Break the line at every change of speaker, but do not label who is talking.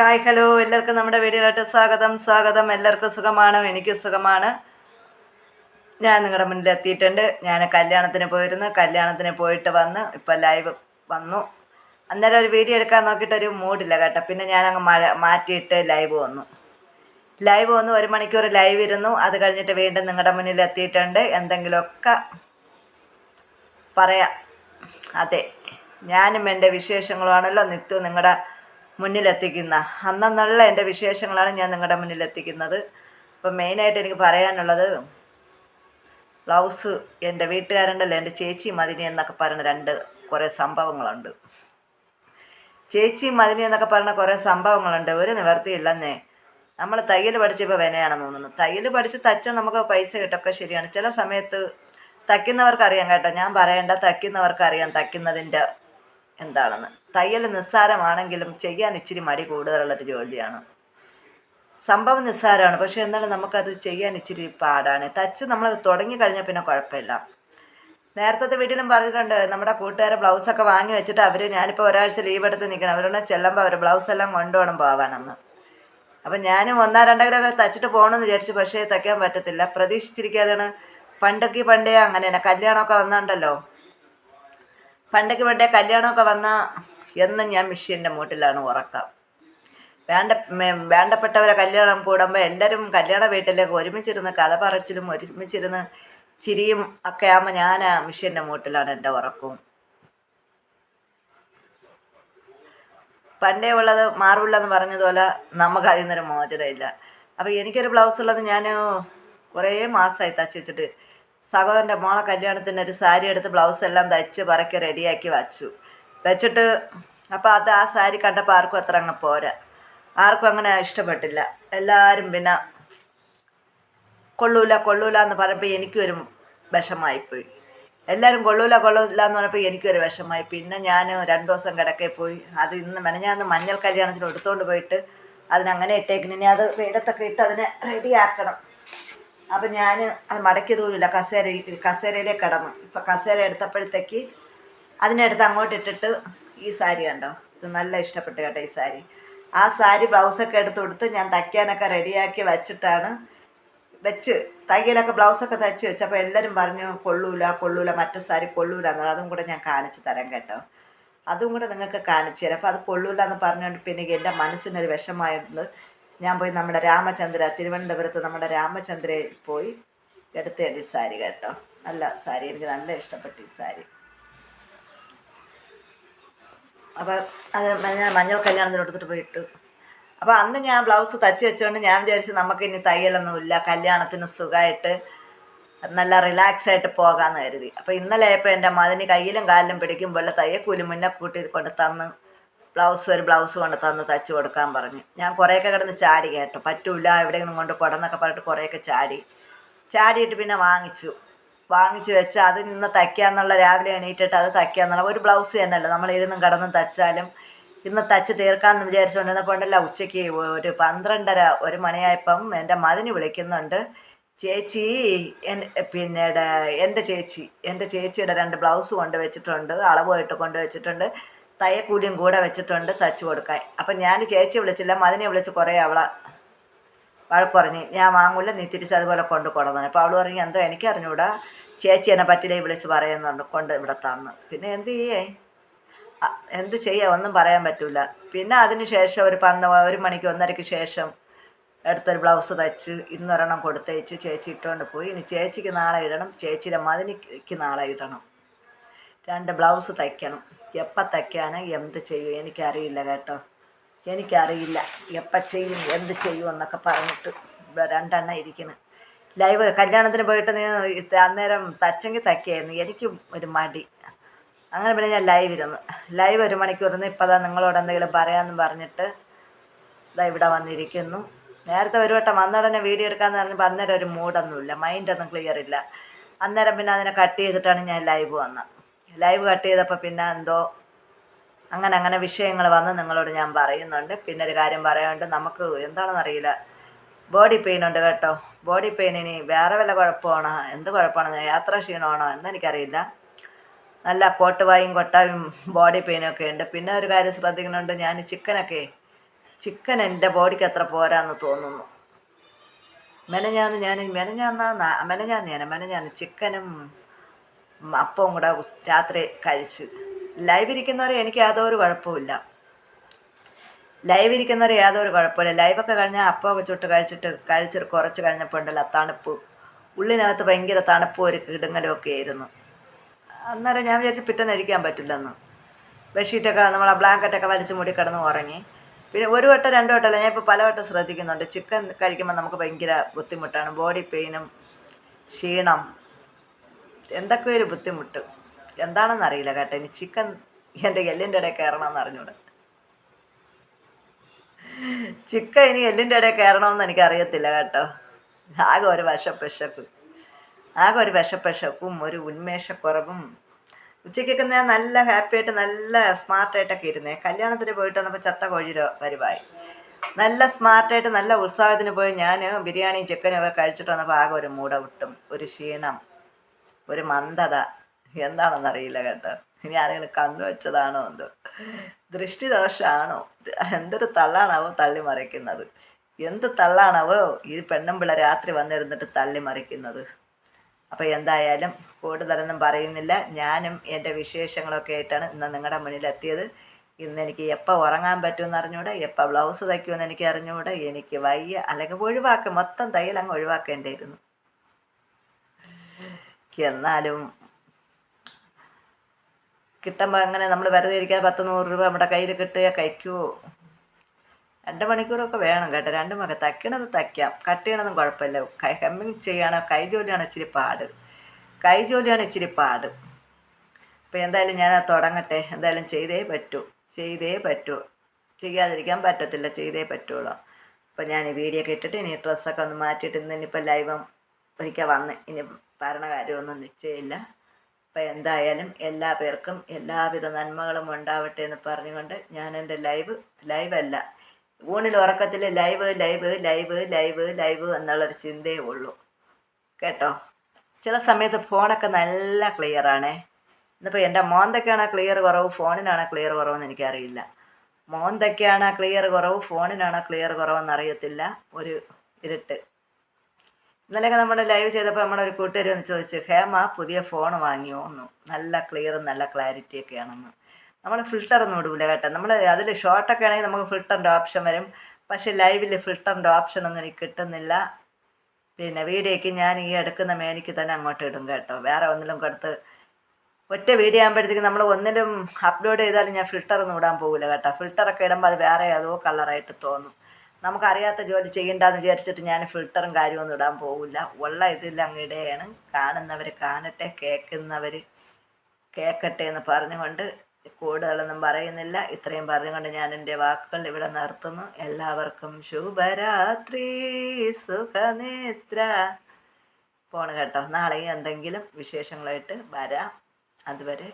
Hi hello എല്ലാവർക്കും നമ്മുടെ വീഡിയോയിലോട്ട് സ്വാഗതം. സ്വാഗതം. എല്ലാവർക്കും സുഖമാണ്? എനിക്ക് സുഖമാണ്. ഞാൻ നിങ്ങളുടെ മുന്നിൽ എത്തിയിട്ടുണ്ട്. ഞാൻ കല്യാണത്തിന് പോയിരുന്നു. കല്യാണത്തിന് പോയിട്ട് വന്ന് ഇപ്പോൾ ലൈവ് വന്നു. അന്നേരം ഒരു വീഡിയോ എടുക്കാൻ നോക്കിയിട്ട് നോക്കിയിട്ടൊരു മൂഡില്ല കേട്ടോ. പിന്നെ ഞാൻ അങ്ങ് മഴ മാറ്റിയിട്ട് ലൈവ് വന്നു. ലൈവ് വന്നു ഒരു മണിക്കൂർ ലൈവ് ഇരുന്നു. അത് കഴിഞ്ഞിട്ട് വീണ്ടും നിങ്ങളുടെ മുന്നിൽ എത്തിയിട്ടുണ്ട്. എന്തെങ്കിലുമൊക്കെ പറയാം. അതെ. ഞാനും എന്റെ വിശേഷങ്ങളുമാണല്ലോ. നിത്യവും നിങ്ങളുടെ മുന്നിലെത്തിക്കുന്ന. അന്നെന്നുള്ള എന്റെ വിശേഷങ്ങളാണ് ഞാൻ നിങ്ങളുടെ മുന്നിലെത്തിക്കുന്നത്. അപ്പം മെയിനായിട്ട് എനിക്ക് പറയാനുള്ളത് ബ്ലൗസ് എന്റെ വീട്ടുകാരുണ്ടല്ലോ എന്റെ ചേച്ചി മതിനി എന്നൊക്കെ പറയുന്ന രണ്ട് കുറേ സംഭവങ്ങളുണ്ട്. ചേച്ചി മതിനി എന്നൊക്കെ പറയുന്ന കുറേ സംഭവങ്ങളുണ്ട്. ഒരു നിവർത്തിയില്ലെന്നേ നമ്മൾ തയ്യൽ പഠിച്ചപ്പോൾ വിനയാണെന്ന് തോന്നുന്നു തയ്യൽ പഠിച്ച് തച്ചാൽ നമുക്ക് പൈസ കിട്ടൊക്കെ ശരിയാണ്. ചില സമയത്ത് തയ്ക്കുന്നവർക്ക് അറിയാം കേട്ടോ. ഞാൻ പറയേണ്ട തയ്ക്കുന്നവർക്ക് അറിയാം തയ്ക്കുന്നതിന്റെ എന്താണെന്ന്? തയ്യൽ നിസ്സാരമാണെങ്കിലും ചെയ്യാൻ ഇച്ചിരി മടി കൂടുതലുള്ളൊരു ജോലിയാണ്. സംഭവം നിസ്സാരമാണ്. പക്ഷേ എന്നാലും നമുക്കത് ചെയ്യാൻ ഇച്ചിരി പാടാണ്. തച്ച് നമ്മൾ തുടങ്ങി കഴിഞ്ഞാൽ പിന്നെ കുഴപ്പമില്ല. നേരത്തെ വീട്ടിലും പറഞ്ഞിട്ടുണ്ട് നമ്മുടെ കൂട്ടുകാരെ ബ്ലൗസൊക്കെ വാങ്ങി വെച്ചിട്ട് അവർ ഞാനിപ്പോൾ ഒരാഴ്ച ലീവ് എടുത്ത് നിൽക്കണം. അവരോട് ചെല്ലുമ്പോൾ അവർ ബ്ലൗസ് എല്ലാം കൊണ്ടുപോകണം പോകാനെന്ന് അപ്പം ഞാനും ഒന്നാ രണ്ടോ കിലോ തച്ചിട്ട് പോകണമെന്ന് വിചാരിച്ചു പക്ഷേ തയ്ക്കാൻ പറ്റത്തില്ല. പ്രതീക്ഷിച്ചിരിക്കാതെയാണ്. പണ്ടൊക്കെ പണ്ടേ അങ്ങനെ തന്നെ കല്യാണമൊക്കെ വന്നിട്ടുണ്ടല്ലോ പണ്ടൊക്കെ വേണ്ട കല്യാണമൊക്കെ വന്നാൽ എന്നും ഞാൻ മിഷ്യന്റെ മൂട്ടിലാണ് ഉറക്കം. വേണ്ട വേണ്ടപ്പെട്ടവരെ കല്യാണം കൂടുമ്പോൾ എല്ലാവരും കല്യാണ വീട്ടിലേക്ക് ഒരുമിച്ചിരുന്ന് കഥ പറച്ചിലും ഒരുമിച്ചിരുന്ന് ചിരിയും ഒക്കെ ആകുമ്പോൾ ഞാൻ ആ മെഷീന്റെ മൂട്ടിലാണ് എന്റെ ഉറക്കവും പണ്ടേ ഉള്ളത് മാറില്ലെന്ന് പറഞ്ഞതുപോലെ നമുക്ക് അതിൽ നിന്നൊരു മോചനമില്ല. അപ്പോൾ എനിക്കൊരു ബ്ലൗസ് ഉള്ളത് ഞാൻ കുറേ മാസമായി തച്ച് വെച്ചിട്ട് സഹോദരന്റെ മോളെ കല്യാണത്തിന് ഒരു സാരി എടുത്ത് ബ്ലൗസ് എല്ലാം തയ്ച്ച് പറക്കി റെഡിയാക്കി വച്ചു. വെച്ചിട്ട് അപ്പോൾ അത് ആ സാരി കണ്ടപ്പോൾ ആർക്കും അത്ര അങ്ങ് പോരാ. ആർക്കും അങ്ങനെ ഇഷ്ടപ്പെട്ടില്ല. എല്ലാവരും പിന്നെ കൊള്ളൂല കൊള്ളൂല എന്ന് പറഞ്ഞപ്പോൾ എനിക്കൊരു വിഷമായിപ്പോയി. എല്ലാവരും കൊള്ളൂല കൊള്ളൂല എന്ന് പറഞ്ഞപ്പോൾ എനിക്കൊരു വിഷമായി. പിന്നെ ഞാൻ രണ്ടു ദിവസം കിടക്കെ പോയി. അത് ഇന്ന് മെനഞ്ഞാന്ന് മഞ്ഞൾ കല്യാണത്തിന് എടുത്തുകൊണ്ട് പോയിട്ട് അതിനങ്ങനെ ഇട്ടേക്കണം. അത് വെയിലത്തൊക്കെ ഇട്ട് അതിനെ റെഡിയാക്കണം അപ്പം ഞാൻ അത് മടക്കി തൂരില്ല കസേര കസേരയിലേക്ക് കിടന്നു. ഇപ്പം കസേര എടുത്തപ്പോഴത്തേക്ക് അതിനെടുത്ത് അങ്ങോട്ട് ഇട്ടിട്ട് ഈ സാരി കണ്ടോ? ഇത് നല്ല ഇഷ്ടപ്പെട്ടു കേട്ടോ ഈ സാരി. ആ സാരി ബ്ലൗസൊക്കെ എടുത്ത് കൊടുത്ത് ഞാൻ തയ്ക്കാനൊക്കെ റെഡിയാക്കി വെച്ചിട്ടാണ് വെച്ച് തയ്യലൊക്കെ ബ്ലൗസൊക്കെ തയ്ച്ച് വെച്ചപ്പോൾ എല്ലാവരും പറഞ്ഞു കൊള്ളൂല കൊള്ളൂല മറ്റു സാരി കൊള്ളൂല എന്നുള്ളത് അതും കൂടെ ഞാൻ കാണിച്ചു തരാം കേട്ടോ. അതും കൂടെ നിങ്ങൾക്ക് കാണിച്ചു തരാം. അപ്പോൾ അത് കൊള്ളൂല എന്ന് പറഞ്ഞുകൊണ്ട് പിന്നെ എന്റെ മനസ്സിനൊരു വിഷമായിരുന്നു. ഞാൻ പോയി നമ്മുടെ രാമചന്ദ്ര തിരുവനന്തപുരത്ത് നമ്മുടെ രാമചന്ദ്രയിൽ പോയി എടുത്ത ഈ സാരി കേട്ടോ. നല്ല സാരി എനിക്ക് നല്ല ഇഷ്ടപ്പെട്ടു ഈ സാരി. അപ്പോൾ അത് ഞാൻ മഞ്ഞൾ കല്യാണത്തിന് എടുത്തിട്ട് പോയിട്ടു. അപ്പോൾ അന്ന് ഞാൻ ബ്ലൗസ് തച്ച് വെച്ചുകൊണ്ട് ഞാൻ വിചാരിച്ചു നമുക്ക് ഇനി തയ്യലൊന്നുമില്ല കല്യാണത്തിന് സുഖമായിട്ട് നല്ല റിലാക്സ് ആയിട്ട് പോകാമെന്ന് കരുതി. അപ്പോൾ ഇന്നലെ ആയപ്പോൾ എന്റെ മതിന് കയ്യിലും കാലിലും പിടിക്കുമ്പോൾ തയ്യക്കൂലി മുന്നേ കൂട്ടി കൊണ്ട് തന്ന്. ബ്ലൗസ് ഒരു ബ്ലൗസ് കൊണ്ട് തന്ന് തച്ച് കൊടുക്കാൻ പറഞ്ഞു. ഞാൻ കുറേയൊക്കെ കിടന്ന് ചാടി കേട്ടോ. പറ്റൂല എവിടെയെങ്കിലും കൊണ്ട് കൊടന്നൊക്കെ പറഞ്ഞിട്ട് കുറേയൊക്കെ ചാടി. ചാടിയിട്ട് പിന്നെ വാങ്ങിച്ചു. വാങ്ങിച്ചു വെച്ച് അത് ഇന്ന് തയ്ക്കാന്നുള്ള രാവിലെ എണീറ്റിട്ട് അത് തയ്ക്കാന്നുള്ള ഒരു ബ്ലൗസ് തന്നെയല്ല. നമ്മൾ ഇരുന്നും കിടന്നും തച്ചാലും ഇന്ന് തച്ച് തീർക്കാമെന്ന് വിചാരിച്ചുകൊണ്ടിരുന്നപ്പോൾ ഉച്ചയ്ക്ക് ഒരു പന്ത്രണ്ടര ഒരു മണിയായപ്പം എന്റെ മതിന് വിളിക്കുന്നുണ്ട്. ചേച്ചി എൻ പിന്നീട് എന്റെ ചേച്ചി എന്റെ ചേച്ചിയുടെ രണ്ട് ബ്ലൗസ് കൊണ്ടുവച്ചിട്ടുണ്ട് അളവ് അളവുമായിട്ട് കൊണ്ട് വെച്ചിട്ടുണ്ട്. തയ്യക്കൂലിയും കൂടെ വെച്ചിട്ടുണ്ട് തച്ചു കൊടുക്കാൻ. അപ്പം ഞാൻ ചേച്ചി വിളിച്ചില്ല മതിനെ വിളിച്ച് കുറേ അവളെ വഴക്കുറഞ്ഞ് ഞാൻ വാങ്ങൂല നീ തിരിച്ച് അതുപോലെ കൊണ്ട് കൊടുന്നു അപ്പോൾ അവൾ പറഞ്ഞു എന്തോ എനിക്ക് അറിഞ്ഞൂടാ ചേച്ചി എന്നെ പറ്റില്ലേ വിളിച്ച് പറയുന്നുണ്ട് കൊണ്ട് ഇവിടെ തന്നു പിന്നെ എന്ത് ചെയ്യേ? എന്ത് ചെയ്യാം? ഒന്നും പറയാൻ പറ്റില്ല പിന്നെ അതിന് ശേഷം ഒരു പന്ത ഒരു മണിക്ക് ഒന്നരയ്ക്ക് ശേഷം എടുത്തൊരു ബ്ലൗസ് തയ്ച്ച് ഇന്നൊരെണ്ണം കൊടുത്തയച്ച് ചേച്ചി ഇട്ടുകൊണ്ട് പോയി. ഇനി ചേച്ചിക്ക് നാളെ ഇടണം ചേച്ചിയുടെ മതിനിക്ക് നാളെ ഇടണം. രണ്ട് ബ്ലൗസ് തയ്ക്കണം. എപ്പം തയ്ക്കാൻ എന്ത് ചെയ്യും? എനിക്കറിയില്ല കേട്ടോ. എനിക്കറിയില്ല. എപ്പം ചെയ്യും എന്ത് ചെയ്യും എന്നൊക്കെ പറഞ്ഞിട്ട് രണ്ടെണ്ണം ഇരിക്കുന്നു ലൈവ് കല്യാണത്തിന് പോയിട്ട് നീ അന്നേരം തച്ചെങ്കിൽ തയ്ക്കായിരുന്നു. എനിക്കും ഒരു മടി. അങ്ങനെ പിന്നെ ഞാൻ ലൈവ് ഇരുന്നു. ലൈവ് ഒരു മണിക്കൂർ ഇപ്പം അതാ നിങ്ങളോട് എന്തെങ്കിലും പറയാമെന്ന് പറഞ്ഞിട്ട് ഇതാ ഇവിടെ വന്നിരിക്കുന്നു. നേരത്തെ ഒരു വട്ടം വന്ന ഉടനെ വീഡിയോ എടുക്കാമെന്ന് പറഞ്ഞപ്പോൾ അന്നേരം ഒരു മൂഡൊന്നുമില്ല മൈൻഡൊന്നും ക്ലിയർ ഇല്ല. അന്നേരം പിന്നെ അതിനെ കട്ട് ചെയ്തിട്ടാണ് ഞാൻ ലൈവ് വന്നത്. ലൈവ് കട്ട് ചെയ്തപ്പോൾ പിന്നെ എന്തോ അങ്ങനെ അങ്ങനെ വിഷയങ്ങൾ വന്ന് നിങ്ങളോട് ഞാൻ പറയുന്നുണ്ട്. പിന്നെ ഒരു കാര്യം പറയാനുണ്ട്. നമുക്ക് എന്താണെന്നറിയില്ല ബോഡി പെയിൻ ഉണ്ട് കേട്ടോ. ബോഡി പെയിൻ ഇനി വേറെ വല്ല കുഴപ്പമാണോ? എന്ത് കുഴപ്പമാണോ യാത്ര ക്ഷീണമാണോ? എന്നെനിക്കറിയില്ല. നല്ല കോട്ടുവായും കൊട്ടായും ബോഡി പെയിനും ഒക്കെ ഉണ്ട്. പിന്നെ ഒരു കാര്യം ശ്രദ്ധിക്കുന്നുണ്ട്. ഞാൻ ചിക്കനൊക്കെ ചിക്കൻ എന്റെ ബോഡിക്ക് എത്ര പോരാന്ന് തോന്നുന്നു. മെനഞ്ഞാന്ന് ഞാൻ മെനഞ്ഞാന്നാ മെനഞ്ഞാന്ന് ഞാൻ മെനഞ്ഞാന്ന് ചിക്കനും അപ്പവും കൂടെ രാത്രി കഴിച്ച്. ലൈവ് ഇരിക്കുന്നവരെ എനിക്ക് യാതൊരു കുഴപ്പമില്ല ലൈവ് ഇരിക്കുന്നവരെ യാതൊരു കുഴപ്പമില്ല ലൈവൊക്കെ കഴിഞ്ഞാൽ അപ്പമൊക്കെ ചുട്ട് കഴിച്ചിട്ട് കഴിച്ചിട്ട് കുറച്ച് കഴിഞ്ഞപ്പോൾ ഉണ്ടല്ലോ തണുപ്പ്. ഉള്ളിനകത്ത് ഭയങ്കര തണുപ്പും ഒരു കിടുങ്ങലും ഒക്കെ ആയിരുന്നു. അന്നേരം ഞാൻ വിചാരിച്ചു പിറ്റേന്ന് ഇരിക്കാൻ പറ്റില്ലെന്ന്. ബെഡ്ഷീറ്റൊക്കെ നമ്മളെ ബ്ലാങ്കറ്റൊക്കെ വലിച്ചു മൂടി കിടന്ന് ഉറങ്ങി. പിന്നെ ഒരു വട്ടം രണ്ട് വട്ടമല്ല ഞാൻ ഇപ്പോൾ പലവട്ടം ശ്രദ്ധിക്കുന്നുണ്ട്. ചിക്കൻ കഴിക്കുമ്പോൾ നമുക്ക് ഭയങ്കര ബുദ്ധിമുട്ടാണ്. ബോഡി പെയിനും ക്ഷീണം എന്തൊക്കെ ഒരു ബുദ്ധിമുട്ട്? എന്താണെന്ന് അറിയില്ല കേട്ടോ. ഇനി ചിക്കൻ എന്റെ എല്ലിന്റെ ഇടയിൽ കയറണമെന്ന് അറിഞ്ഞൂടെ? ചിക്കൻ ഇനി എല്ലിന്റെ ഇടയിൽ കയറണമെന്ന് എനിക്ക് അറിയത്തില്ല കേട്ടോ. ആകെ ഒരു വിഷപ്പിശപ്പ് ആകെ ഒരു വിഷപ്പിശപ്പും ഒരു ഉന്മേഷക്കുറവും. ഉച്ചയ്ക്കൊക്കെ ഞാൻ നല്ല ഹാപ്പിയായിട്ട് നല്ല സ്മാർട്ടായിട്ടൊക്കെ ഇരുന്നേ. കല്യാണത്തിന് പോയിട്ട് വന്നപ്പോൾ ചത്ത കോഴി പരിവായി നല്ല സ്മാർട്ടായിട്ട് നല്ല ഉത്സാഹത്തിന് പോയി ഞാൻ ബിരിയാണിയും ചിക്കനും ഒക്കെ കഴിച്ചിട്ട് വന്നപ്പോൾ ആകെ ഒരു മൂട വിട്ടും ഒരു ക്ഷീണം. ഒരു മന്ദത. എന്താണെന്നറിയില്ല കേട്ടോ. ഇനി ആരെങ്കിലും കണ്ണു വെച്ചതാണോ എന്തോ. ദൃഷ്ടിദോഷമാണോ എന്തൊരു തള്ളാണാവോ തള്ളി മറിക്കുന്നത്? എന്ത് തള്ളാണാവോ ഈ പെണ്ണുമ്പിള്ള രാത്രി വന്നിരുന്നിട്ട് തള്ളി മറിക്കുന്നത്? അപ്പോൾ എന്തായാലും കൂടുതലൊന്നും പറയുന്നില്ല. ഞാനും എന്റെ വിശേഷങ്ങളൊക്കെ ആയിട്ടാണ് ഇന്ന് നിങ്ങളുടെ മുന്നിൽ എത്തിയത് ഇന്ന് എനിക്ക് എപ്പോൾ ഉറങ്ങാൻ പറ്റുമെന്ന് അറിഞ്ഞൂടെ? എപ്പോൾ ബ്ലൗസ് തയ്ക്കുമെന്ന് എനിക്ക് അറിഞ്ഞൂടെ? എനിക്ക് വയ്യ. അല്ലെങ്കിൽ ഒഴിവാക്കുക മൊത്തം തയ്യൽ അങ്ങ് ഒഴിവാക്കേണ്ടിയിരുന്നു. എന്നാലും കിട്ടുമ്പോൾ അങ്ങനെ നമ്മൾ വെറുതെ ഇരിക്കാതെ പത്ത് നൂറ് രൂപ നമ്മുടെ കയ്യിൽ കിട്ടുക കഴിക്കുമോ രണ്ട് മണിക്കൂറൊക്കെ വേണം കേട്ടോ. രണ്ട് മക തയ്ക്കണത് തയ്ക്കാം. കട്ട് ചെയ്യണതും കുഴപ്പമില്ല. കൈ ഹെമ്മിങ് ചെയ്യണ കൈ ജോലിയാണ് ഇച്ചിരി പാട്. കൈ ജോലിയാണ് ഇച്ചിരി പാട്. അപ്പോൾ എന്തായാലും ഞാൻ അത് തുടങ്ങട്ടെ. എന്തായാലും ചെയ്തേ പറ്റൂ. ചെയ്തേ പറ്റൂ. ചെയ്യാതിരിക്കാൻ പറ്റത്തില്ല. ചെയ്തേ പറ്റുള്ളൂ. അപ്പോൾ ഞാൻ ഈ വീഡിയോ ഒക്കെ ഇട്ടിട്ട് ഇനി ഡ്രസ്സൊക്കെ ഒന്ന് മാറ്റിയിട്ട് ഇന്ന് ഇനിയിപ്പോൾ ലൈവും ഒരിക്കൽ വന്ന്. ഇനി ഭരണ കാര്യമൊന്നും നിശ്ചയമില്ല. അപ്പം എന്തായാലും എല്ലാ പേർക്കും എല്ലാവിധ നന്മകളും ഉണ്ടാവട്ടെ എന്ന് പറഞ്ഞുകൊണ്ട് ഞാൻ എന്റെ ലൈവ് ലൈവല്ല ഊണിൽ ഉറക്കത്തിൽ live live live live live എന്നുള്ളൊരു ചിന്തയേ ഉള്ളൂ. കേട്ടോ? ചില സമയത്ത് ഫോണൊക്കെ നല്ല ക്ലിയറാണേ ഇന്നിപ്പോൾ എന്റെ മോന്തക്കാണ് ക്ലിയർ കുറവ് ഫോണിനാണ് ക്ലിയർ കുറവെന്ന് എനിക്കറിയില്ല. മോന്തക്കാണ് ക്ലിയർ കുറവ് ഫോണിനാണ് ക്ലിയർ കുറവെന്ന് അറിയത്തില്ല. ഒരു ഇരുട്ട്. ഇന്നലെയൊക്കെ നമ്മൾ ലൈവ് ചെയ്തപ്പോൾ നമ്മുടെ ഒരു കൂട്ടുകാരി ഒന്ന് ചോദിച്ചു ഹേമ പുതിയ ഫോൺ വാങ്ങിയോ എന്ന് നല്ല ക്ലിയറും നല്ല ക്ലാരിറ്റി ഒക്കെയാണെന്ന്. നമ്മൾ ഫിൽട്ടർ ഒന്നും ഇടൂല കേട്ടോ. നമ്മൾ അതിൽ ഷോർട്ടൊക്കെ ആണെങ്കിൽ നമുക്ക് ഫിൽറ്ററിന്റെ ഓപ്ഷൻ വരും. പക്ഷേ ലൈവിൽ ഫിൽറ്ററിന്റെ ഓപ്ഷൻ ഒന്നും എനിക്ക് കിട്ടുന്നില്ല. പിന്നെ വീഡിയോയ്ക്ക് ഞാൻ ഈ എടുക്കുന്ന മേനിക്ക് തന്നെ അങ്ങോട്ട് ഇടും കേട്ടോ. വേറെ ഒന്നിലും കൊടുത്ത് ഒറ്റ വീഡിയോ ആകുമ്പോഴത്തേക്ക് നമ്മൾ ഒന്നിലും അപ്ലോഡ് ചെയ്താലും ഞാൻ ഫിൽറ്ററൊന്നും ഇടാൻ പോകില്ല കേട്ടോ. ഫിൽറ്ററൊക്കെ ഇടുമ്പോൾ അത് വേറെ ഏതോ കളറായിട്ട് തോന്നും. നമുക്കറിയാത്ത ജോലി ചെയ്യണ്ടെന്ന് വിചാരിച്ചിട്ട് ഞാൻ ഫിൽറ്ററും കാര്യമൊന്നും ഇടാൻ പോകില്ല ഉള്ള ഇതിൽ അങ്ങ് ഇടുകയാണ്. കാണുന്നവർ കാണട്ടെ കേൾക്കുന്നവർ കേൾക്കട്ടെ എന്ന് പറഞ്ഞുകൊണ്ട് കൂടുതലൊന്നും പറയുന്നില്ല. ഇത്രയും പറഞ്ഞുകൊണ്ട് ഞാൻ എന്റെ വാക്കുകൾ ഇവിടെ നിർത്തുന്നു. എല്ലാവർക്കും ശുഭരാത്രി സുഖനേത്ര പോണ് കേട്ടോ. നാളെയും എന്തെങ്കിലും വിശേഷങ്ങളായിട്ട് വരാം. അതുവരെ